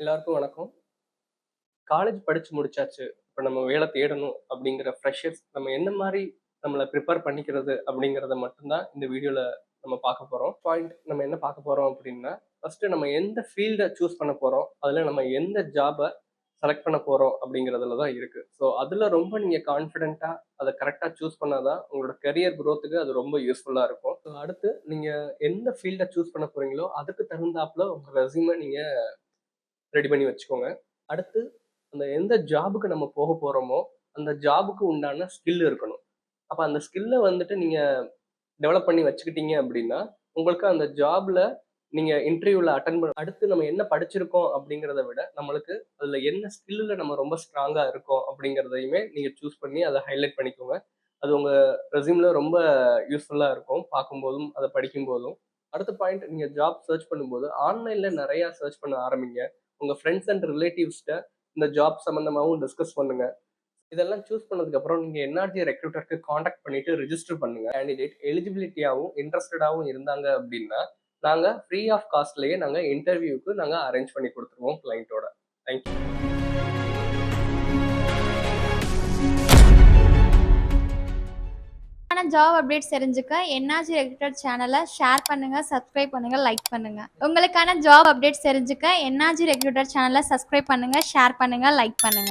எல்லாருக்கும் வணக்கம். காலேஜ் படிச்சு முடிச்சாச்சு. இப்போ நம்ம வேலை தேடணும் அப்படிங்கிற ஃப்ரெஷர்ஸ் நம்ம என்ன மாதிரி நம்மளை ப்ரிப்பேர் பண்ணிக்கிறது அப்படிங்கிறத மட்டும்தான் இந்த வீடியோவில் நம்ம பார்க்க போகிறோம் பாயிண்ட் நம்ம என்ன பார்க்க போகிறோம் அப்படின்னா ஃபஸ்ட்டு நம்ம எந்த ஃபீல்டை சூஸ் பண்ண போகிறோம் அதில் நம்ம எந்த ஜாபை செலக்ட் பண்ண போகிறோம் அப்படிங்கிறதுல தான் இருக்குது ஸோ அதில் ரொம்ப நீங்கள் கான்ஃபிடென்ட்டாக அதை கரெக்டாக சூஸ் பண்ணாதான் உங்களோட கெரியர் க்ரோத்துக்கு அது ரொம்ப யூஸ்ஃபுல்லாக இருக்கும். ஸோ அடுத்து நீங்கள் எந்த ஃபீல்டை சூஸ் பண்ண போகிறீங்களோ அதுக்கு தகுந்தாப்புல உங்கள் ரெசியூமை நீங்கள் ரெடி பண்ணி வச்சுக்கோங்க. அடுத்து அந்த எந்த ஜாபுக்கு நம்ம போக போகிறோமோ அந்த ஜாபுக்கு உண்டான ஸ்கில் இருக்கணும். அப்போ அந்த ஸ்கில்லை வந்துட்டு நீங்கள் டெவலப் பண்ணி வச்சுக்கிட்டீங்க அப்படின்னா உங்களுக்கு அந்த ஜாப்ல நீங்கள் இன்டர்வியூவில் அட்டன் பண்ண அடுத்து நம்ம என்ன படிச்சிருக்கோம் அப்படிங்கிறத விட நம்மளுக்கு அதில் என்ன ஸ்கில்லில் நம்ம ரொம்ப ஸ்ட்ராங்காக இருக்கோம் அப்படிங்கிறதையுமே நீங்கள் சூஸ் பண்ணி அதை ஹைலைட் பண்ணிக்கோங்க. அது உங்கள் ரெசியூமில் ரொம்ப யூஸ்ஃபுல்லாக இருக்கும். பார்க்கும்போதும் அதை படிக்கும்போதும். அடுத்த பாயிண்ட் நீங்கள் ஜாப் சர்ச் பண்ணும்போது ஆன்லைனில் நிறையா சர்ச் பண்ண ஆரம்பிங்க. உங்கள் ஃப்ரெண்ட்ஸ் அண்ட் ரிலேட்டிவ்ஸ்கிட்ட இந்த ஜாப் சம்மந்தமாகவும் டிஸ்கஸ் பண்ணுங்க. இதெல்லாம் சூஸ் பண்ணதுக்கப்புறம் நீங்கள் என்ஆர்ஜி ரெக்ரூட்டருக்கு காண்டாக்ட் பண்ணிட்டு ரிஜிஸ்டர் பண்ணுங்கள் கேண்டிடேட் எலிஜிபிலிட்டியாகவும் இன்ட்ரெஸ்டடாகவும் இருந்தாங்க அப்படின்னா நாங்கள் ஃப்ரீ ஆஃப் காஸ்ட்லேயே நாங்கள் இன்டர்வியூக்கு நாங்கள் அரேஞ்ச் பண்ணி கொடுத்துருவோம் கிளைண்ட்டோட தேங்க்யூ ஜாப் அப்டேட்ஸ் தெரிஞ்சுக்க என்ஆர்ஜி ரெக்ரூட்டர் சேனலை ஷேர் பண்ணுங்க சப்ஸ்கிரைப் பண்ணுங்க லைக் பண்ணுங்க. உங்களுக்கான ஜாப் அப்டேட்ஸ் தெரிஞ்சுக்க என்ஆர்ஜி ரெக்ரூட்டர் சேனலை சப்ஸ்கிரைப் பண்ணுங்க ஷேர் பண்ணுங்க லைக் பண்ணுங்க.